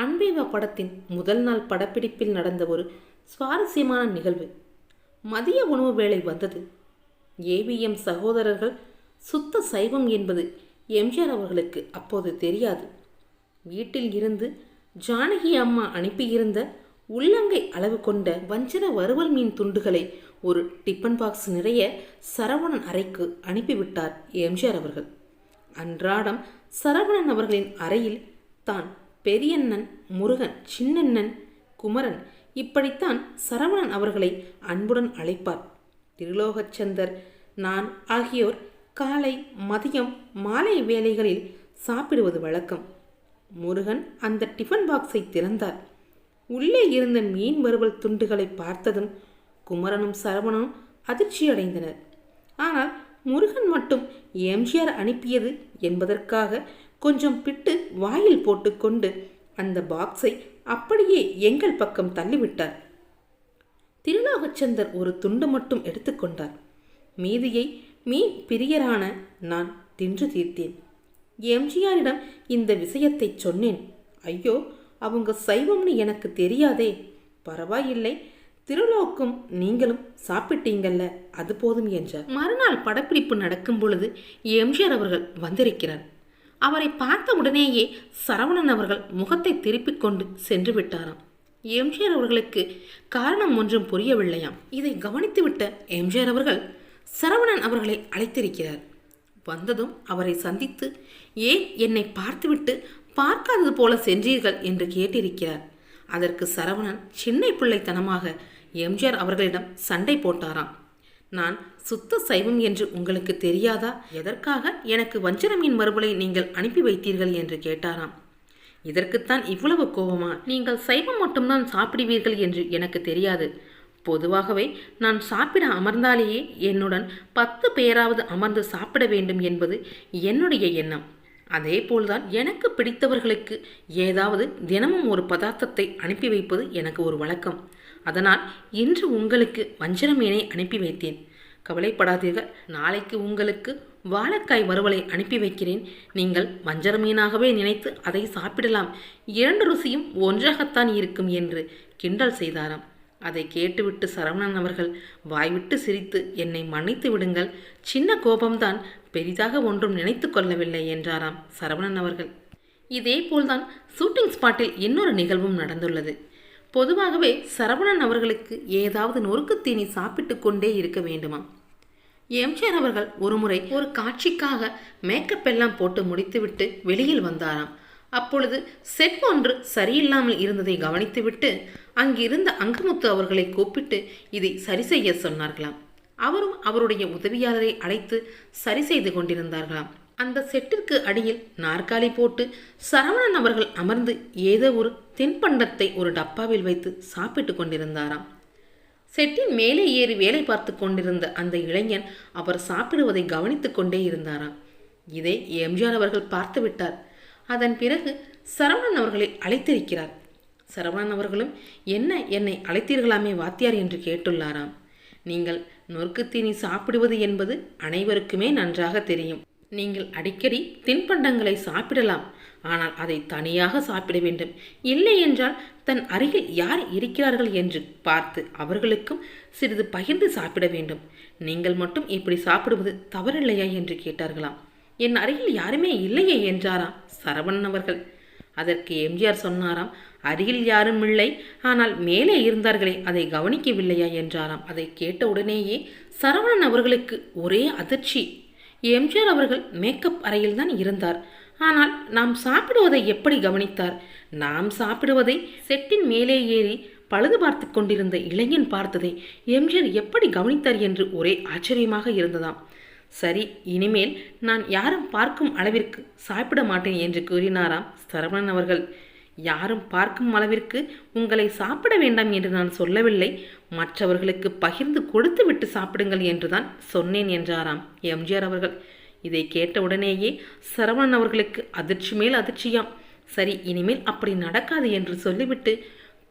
அன்பேவா படத்தின் முதல் நாள் படப்பிடிப்பில் நடந்த ஒரு சுவாரஸ்யமான நிகழ்வு. மதிய உணவு வேளை வந்தது. ஏவிஎம் சகோதரர்கள் சுத்த சைவம் என்பது எம்ஜிஆர் அவர்களுக்கு அப்போது தெரியாது. வீட்டில் இருந்து ஜானகி அம்மா அனுப்பியிருந்த உள்ளங்கை அளவு கொண்ட வஞ்சர வறுவல் மீன் துண்டுகளை ஒரு டிஃபன் பாக்ஸ் நிறைய சரவணன் அறைக்கு அனுப்பிவிட்டார் எம்ஜிஆர் அவர்கள். அன்றாடம் சரவணன் அவர்களின் அறையில் தான் பெரியண்ணன் முருகன் சின்னண்ணன் குமரன் இப்படித்தான் சரவணன் அவர்களை அன்புடன் அழைப்பார். திருலோகச்சந்தர் நான் ஆகியோர் காலை மதியம் மாலை வேளைகளில் சாப்பிடுவது வழக்கம். முருகன் அந்த டிஃபன் பாக்ஸை திறந்தார். உள்ளே இருந்த மீன் வறுவல் துண்டுகளை பார்த்ததும் குமரனும் சரவணனும் அதிர்ச்சியடைந்தனர். ஆனால் முருகன் மட்டும் எம்ஜிஆர் அனுப்பியது என்பதற்காக கொஞ்சம் பிட்டு வாயில் போட்டுக்கொண்டு அந்த பாக்ஸை அப்படியே எங்கள் பக்கம் தள்ளிவிட்டார். திருநாகச்சந்தர் ஒரு துண்டு மட்டும் எடுத்துக்கொண்டார் மீதியை மீன் பிரியரான நான் தின்று தீர்த்தேன். எம்ஜிஆரிடம் இந்த விஷயத்தை சொன்னேன். ஐயோ அவங்க சைவம்னு எனக்கு தெரியாதே. பரவாயில்லை திருலோக்கும் நீங்களும் சாப்பிட்டீங்கல்ல அது போதும் என்றார். மறுநாள் படப்பிடிப்பு நடக்கும் பொழுது எம்ஜிஆர் அவர்கள் வந்திருக்கிறார். அவரை பார்த்த உடனேயே சரவணன் அவர்கள் முகத்தை திருப்பிக் கொண்டு சென்று விட்டாராம். எம்ஜிஆர் அவர்களுக்கு காரணம் ஒன்றும் புரியவில்லையாம். இதை கவனித்துவிட்ட எம்ஜிஆர் அவர்கள் சரவணன் அவர்களை அழைத்திருக்கிறார். வந்ததும் அவரை சந்தித்து ஏன் என்னை பார்த்துவிட்டு பார்க்காதது போல சென்றீர்கள்? என்று கேட்டிருக்கிறார். அதற்கு சரவணன் சின்ன பிள்ளைத்தனமாக. எம்ஜிஆர் அவர்களிடம் சண்டை போட்டாராம். நான் சுத்த சைவம் என்று உங்களுக்கு தெரியாதா? எதற்காக எனக்கு வஞ்சர மீன் மறுபலை நீங்கள் அனுப்பி வைத்தீர்கள் என்று கேட்டாராம். இதற்குத்தான் இவ்வளவு கோபமா? நீங்கள் சைவம் மட்டும்தான் சாப்பிடுவீர்கள் என்று எனக்கு தெரியாது. பொதுவாகவே நான் சாப்பிட அமர்ந்தாலேயே என்னுடன் பத்து பேராவது அமர்ந்து சாப்பிட வேண்டும் என்பது என்னுடைய எண்ணம். அதே போல்தான் எனக்கு பிடித்தவர்களுக்கு ஏதாவது தினமும் ஒரு பதார்த்தத்தை அனுப்பி வைப்பது எனக்கு ஒரு வழக்கம். அதனால் இன்று உங்களுக்கு வஞ்சர மீனை அனுப்பி வைத்தேன். கவலைப்படாதீர்கள். நாளைக்கு உங்களுக்கு வாழைக்காய் வறுவலை அனுப்பி வைக்கிறேன். நீங்கள் வஞ்சர மீனாகவே நினைத்து அதை சாப்பிடலாம். இரண்டு ருசியும் ஒன்றாகத்தான் இருக்கும் என்று கிண்டல் செய்தாராம். அதை கேட்டுவிட்டு சரவணன் அவர்கள் வாய்விட்டு சிரித்து என்னை மன்னித்து விடுங்கள். சின்ன கோபம்தான் பெரிதாக ஒன்றும் நினைத்து கொள்ளவில்லை என்றாராம் சரவணன் அவர்கள். இதே போல்தான் ஷூட்டிங் ஸ்பாட்டில் இன்னொரு நிகழ்வும் நடந்துள்ளது. பொதுவாகவே சரவணன் அவர்களுக்கு ஏதாவது நொறுக்குத் தீனி சாப்பிட்டு கொண்டே இருக்க வேண்டுமா எம்ஜிஆர் அவர்கள் ஒருமுறை ஒரு காட்சிக்காக மேக்கப் எல்லாம் போட்டு முடித்துவிட்டு வெளியில் வந்தாராம். அப்பொழுது செட் ஒன்று சரியில்லாமல் இருந்ததை கவனித்துவிட்டு அங்கிருந்த அங்கமுத்து அவர்களை கூப்பிட்டு இதை சரி செய்ய சொன்னார்களாம். அவரும் அவருடைய உதவியாளரை அழைத்து சரி செய்து கொண்டிருந்தார்களாம். அந்த செட்டிற்கு அடியில் நாற்காலி போட்டு சரவணன் அவர்கள் அமர்ந்து ஏதோ ஒரு தென்பண்டத்தை ஒரு டப்பாவில் வைத்து சாப்பிட்டு கொண்டிருந்தாராம். செட்டின் மேலே ஏறி வேலை பார்த்து கொண்டிருந்த அந்த இளைஞன் அவர் சாப்பிடுவதை கவனித்துக் கொண்டே இருந்தாராம். இதை எம்ஜிஆர் அவர்கள் பார்த்து விட்டார் அதன் பிறகு சரவணன் அவர்களை அழைத்திருக்கிறார். சரவணன் அவர்களும் என்ன என்னை அழைத்தீர்களாமே வாத்தியார்? என்று கேட்டுள்ளாராம். நீங்கள் நொறுக்குத்தீனி சாப்பிடுவது என்பது அனைவருக்குமே நன்றாக தெரியும். நீங்கள் அடிக்கடி தின்பண்டங்களை சாப்பிடலாம். ஆனால் அதை தனியாக சாப்பிட வேண்டும். இல்லை என்றால் தன் அருகில் யார் இருக்கிறார்கள் என்று பார்த்து அவர்களுக்கும் சிறிது பகிர்ந்து சாப்பிட வேண்டும். நீங்கள் மட்டும் இப்படி சாப்பிடுவது தவறில்லையா என்று கேட்டார்களாம். என் அருகில் யாருமே இல்லையே என்றாராம் சரவணன் அவர்கள். அதற்கு எம்ஜிஆர் சொன்னாராம் அருகில் யாரும் இல்லை ஆனால் மேலே இருந்தார்களே அதை கவனிக்கவில்லையா? என்றாராம். அதை கேட்ட உடனேயே சரவணன் அவர்களுக்கு ஒரே அதிர்ச்சி. எம்ஜிஆர் அவர்கள் மேக்கப் அறையில்தான் இருந்தார். ஆனால் நாம் சாப்பிடுவதை எப்படி கவனித்தார்? நாம் சாப்பிடுவதை செட்டின் மேலே ஏறி பழுது பார்த்து கொண்டிருந்த இளைஞன் பார்த்ததை எம்ஜிஆர் எப்படி கவனித்தார் என்று ஒரே ஆச்சரியமாக இருந்ததாம். சரி இனிமேல் நான் யாரும் பார்க்கும் அளவிற்கு சாப்பிட மாட்டேன் என்று கூறினாராம் சரவணன் அவர்கள். யாரும் பார்க்கும் அளவிற்கு உங்களை சாப்பிட வேண்டாம் என்று நான் சொல்லவில்லை. மற்றவர்களுக்கு பகிர்ந்து கொடுத்து விட்டு சாப்பிடுங்கள் என்றுதான் சொன்னேன் என்றாராம். எம்ஜிஆர் அவர்கள் இதை கேட்ட உடனேயே சரவணன் அவர்களுக்கு அதிர்ச்சி மேல் அதிர்ச்சியாம். சரி இனிமேல் அப்படி நடக்காது என்று சொல்லிவிட்டு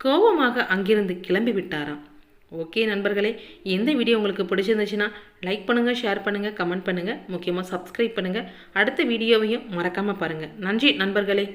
கோபமாக அங்கிருந்து கிளம்பி விட்டாராம். ஓகே நண்பர்களே இந்த வீடியோ உங்களுக்கு பிடிச்சிருந்துச்சுன்னா லைக் பண்ணுங்கள் ஷேர் பண்ணுங்கள் கமெண்ட் பண்ணுங்கள் முக்கியமாக சப்ஸ்கிரைப் பண்ணுங்கள் அடுத்த வீடியோவையும் மறக்காமல் பாருங்கள் நன்றி நண்பர்களே.